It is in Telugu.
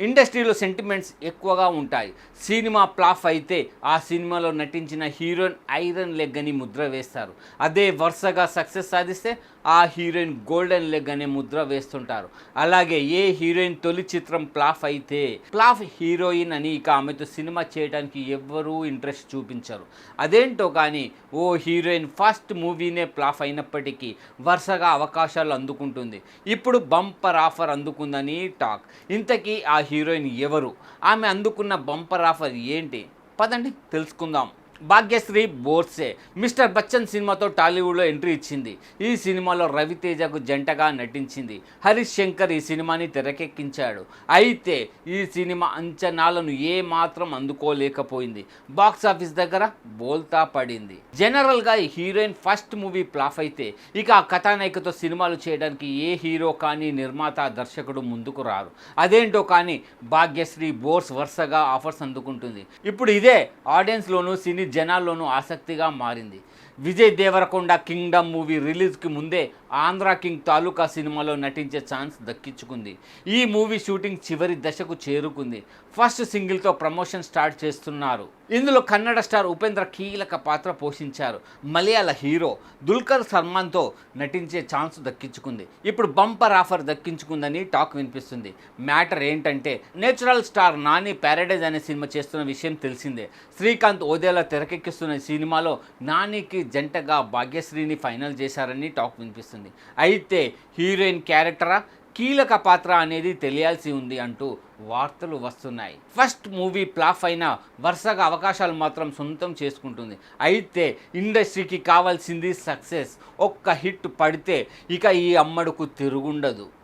ఇండస్ట్రీలో సెంటిమెంట్స్ ఎక్కువగా ఉంటాయి. సినిమా ప్లాఫ్ అయితే ఆ సినిమాలో నటించిన హీరోయిన్ ఐరన్ లెగ్ అని ముద్ర వేస్తారు. అదే వరుసగా సక్సెస్ సాధిస్తే ఆ హీరోయిన్ గోల్డెన్ లెగ్ అనే ముద్ర వేస్తుంటారు. అలాగే ఏ హీరోయిన్ తొలి చిత్రం ప్లాఫ్ అయితే ప్లాఫ్ హీరోయిన్ అని ఇక ఆమెతో సినిమా చేయడానికి ఎవ్వరూ ఇంట్రెస్ట్ చూపించరు. అదేంటో కానీ ఓ హీరోయిన్ ఫస్ట్ మూవీనే ప్లాఫ్ అయినప్పటికీ వరుసగా అవకాశాలు అందుకుంటుంది. ఇప్పుడు బంపర్ ఆఫర్ అందుకుందని టాక్. ఇంతకీ ఆ హీరోయిన్ ఎవరు? ఆమె అందుకున్న బంపర్ ఆఫర్ ఏంటి? పదండి తెలుసుకుందాం. భాగ్యశ్రీ బోర్సే. మిస్టర్ బచ్చన్ సినిమాతో టాలీవుడ్లో ఎంట్రీ ఇచ్చింది. ఈ సినిమాలో రవితేజకు జంటగా నటించింది. హరీష్ శంకర్ ఈ సినిమాని తెరకెక్కించాడు. అయితే ఈ సినిమా అంచనాలను ఏ మాత్రం అందుకోలేకపోయింది. బాక్స్ ఆఫీస్ దగ్గర బోల్తా పడింది. జనరల్గా ఈ హీరోయిన్ ఫస్ట్ మూవీ ప్లాఫ్ అయితే ఇక ఆ కథానాయికతో సినిమాలు చేయడానికి ఏ హీరో కానీ నిర్మాత దర్శకుడు ముందుకు రారు. అదేంటో కానీ భాగ్యశ్రీ బోర్స్ వరుసగా ఆఫర్స్ అందుకుంటుంది. ఇప్పుడు ఇదే ఆడియన్స్లోనూ సినీ జనాల్లోనూ ఆసక్తిగా మారింది. విజయ్ దేవరకొండ కింగ్డమ్ మూవీ రిలీజ్కి ముందే ఆంధ్ర కింగ్ తాలూకా సినిమాలో నటించే ఛాన్స్ దక్కించుకుంది. ఈ మూవీ షూటింగ్ చివరి దశకు చేరుకుంది. ఫస్ట్ సింగిల్తో ప్రమోషన్ స్టార్ట్ చేస్తున్నారు. ఇందులో కన్నడ స్టార్ ఉపేంద్ర కీలక పాత్ర పోషించారు. మలయాళ హీరో దుల్కర్ సల్మాన్తో నటించే ఛాన్స్ దక్కించుకుంది. ఇప్పుడు బంపర్ ఆఫర్ దక్కించుకుందని టాక్ వినిపిస్తుంది. మ్యాటర్ ఏంటంటే నేచురల్ స్టార్ నాని ప్యారడైజ్ అనే సినిమా చేస్తున్న విషయం తెలిసిందే. శ్రీకాంత్ ఓదేలా తెరకెక్కిస్తున్న సినిమాలో నానికి జంటగా భాగ్యశ్రీని ఫైనల్ చేశారని టాక్ వినిపిస్తుంది. అయితే హీరోయిన్ క్యారెక్టరా? కీలక పాత్ర అనేది తెలియాల్సి ఉంది అంటూ వార్తలు వస్తున్నాయి. ఫస్ట్ మూవీ ప్లాఫ్ అయిన వరుసగా అవకాశాలు మాత్రం సొంతం చేసుకుంటుంది. అయితే ఇండస్ట్రీకి కావాల్సింది సక్సెస్. ఒక్క హిట్ పడితే ఇక ఈ అమ్మడుకు తిరుగుండదు.